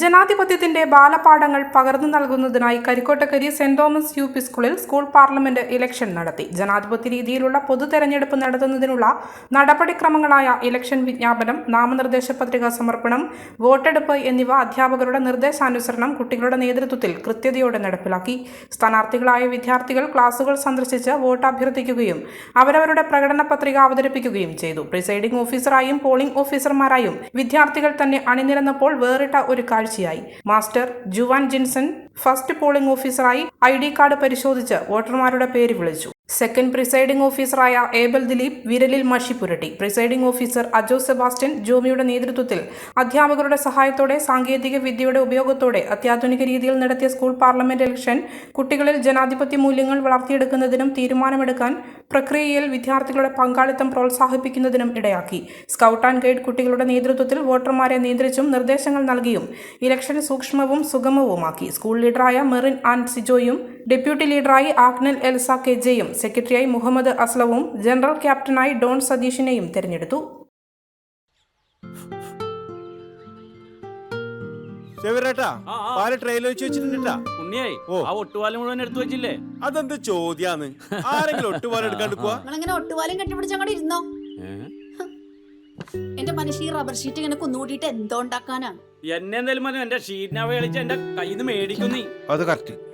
ജനാധിപത്യത്തിന്റെ ബാലപാഠങ്ങൾ പകർന്നു നൽകുന്നതിനായി Karikkottakkari Saint Thomas U P സ്കൂളിൽ സ്കൂൾ പാർലമെന്റ് ഇലക്ഷൻ നടത്തി. ജനാധിപത്യ രീതിയിലുള്ള പൊതു തെരഞ്ഞെടുപ്പ് നടത്തുന്നതിനുള്ള നടപടിക്രമങ്ങളായ ഇലക്ഷൻ വിജ്ഞാപനം നാമനിർദ്ദേശ പത്രിക സമർപ്പണം വോട്ടെടുപ്പ് എന്നിവ അധ്യാപകരുടെ നിർദ്ദേശാനുസരണം കുട്ടികളുടെ നേതൃത്വത്തിൽ കൃത്യതയോടെ നടപ്പിലാക്കി. സ്ഥാനാർത്ഥികളായ വിദ്യാർത്ഥികൾ ക്ലാസുകൾ സന്ദർശിച്ച് വോട്ട് അഭ്യർത്ഥിക്കുകയും അവരവരുടെ പ്രകടന പത്രിക അവതരിപ്പിക്കുകയും ചെയ്തു. പ്രിസൈഡിംഗ് ഓഫീസറായും പോളിംഗ് ഓഫീസർമാരായും വിദ്യാർത്ഥികൾ തന്നെ അണിനിരന്നപ്പോൾ വേറിട്ട ഒരു കാഴ്ചയായി master Juan Jinson first polling ഓഫീസറായി ഐ ഡി കാർഡ് പരിശോധിച്ച് വോട്ടർമാരുടെ പേര് വിളിച്ചു. സെക്കൻഡ് പ്രിസൈഡിംഗ് ഓഫീസറായ ഏബൽ ദിലീപ് വിരലിൽ മഷി പുരട്ടി. പ്രിസൈഡിംഗ് ഓഫീസർ അജോ സെബാസ്റ്റ്യൻ ജോമിയുടെ നേതൃത്വത്തിൽ അധ്യാപകരുടെ സഹായത്തോടെ സാങ്കേതിക വിദ്യയുടെ ഉപയോഗത്തോടെ അത്യാധുനിക രീതിയിൽ നടത്തിയ സ്കൂൾ പാർലമെന്റ് ഇലക്ഷൻ കുട്ടികളിൽ ജനാധിപത്യ മൂല്യങ്ങൾ വളർത്തിയെടുക്കുന്നതിനും തീരുമാനമെടുക്കാൻ പ്രക്രിയയിൽ വിദ്യാർത്ഥികളുടെ പങ്കാളിത്തം പ്രോത്സാഹിപ്പിക്കുന്നതിനും ഇടയാക്കി. സ്കൗട്ട് ആൻഡ് ഗൈഡ് കുട്ടികളുടെ നേതൃത്വത്തിൽ വോട്ടർമാരെ നിയന്ത്രിച്ചും നിർദ്ദേശങ്ങൾ നൽകിയും ഇലക്ഷൻ സൂക്ഷ്മവും സുഗമവുമാക്കി. സ്കൂൾ ലീഡറായ മെറിൻ ആൻഡ് സിജോയും ഡെപ്യൂട്ടി ലീഡറായി ആഗ്നൽ എൽസ കെജയും സെക്രട്ടറിയായി മുഹമ്മദ് അസ്ലവും ജനറൽ ക്യാപ്റ്റനായി ഡോൺ സതീഷിനെയും തെരഞ്ഞെടുത്തു. വെച്ച് വെച്ചിട്ടുണ്ടാ ഉണ്ണിയായി ആ ഒട്ടുപാലം മുഴുവൻ എടുത്തു വെച്ചില്ലേ? അതെന്ത് ചോദ്യാന്ന്? ആരെങ്കിലും ഒട്ടുപാലം എടുക്കാണ്ട് പോവാ? നിങ്ങളിങ്ങനെ ഒട്ടുപാലം കെട്ടിപ്പിടിച്ച് അങ്ങോട്ട് ഇരുന്നോ? എന്റെ മനുഷ്യ ഈ റബ്ബർ ഷീറ്റ് ഇങ്ങനെ കുന്നുകൂട്ടിയിട്ട് എന്തോ ഉണ്ടാക്കാനാ? എന്നെ എന്തായാലും എന്റെ ഷീറ്റിനെ കളിച്ച് എന്റെ കയ്യിൽ നിന്ന് മേടിക്കുന്നു. അത് കറക്റ്റ്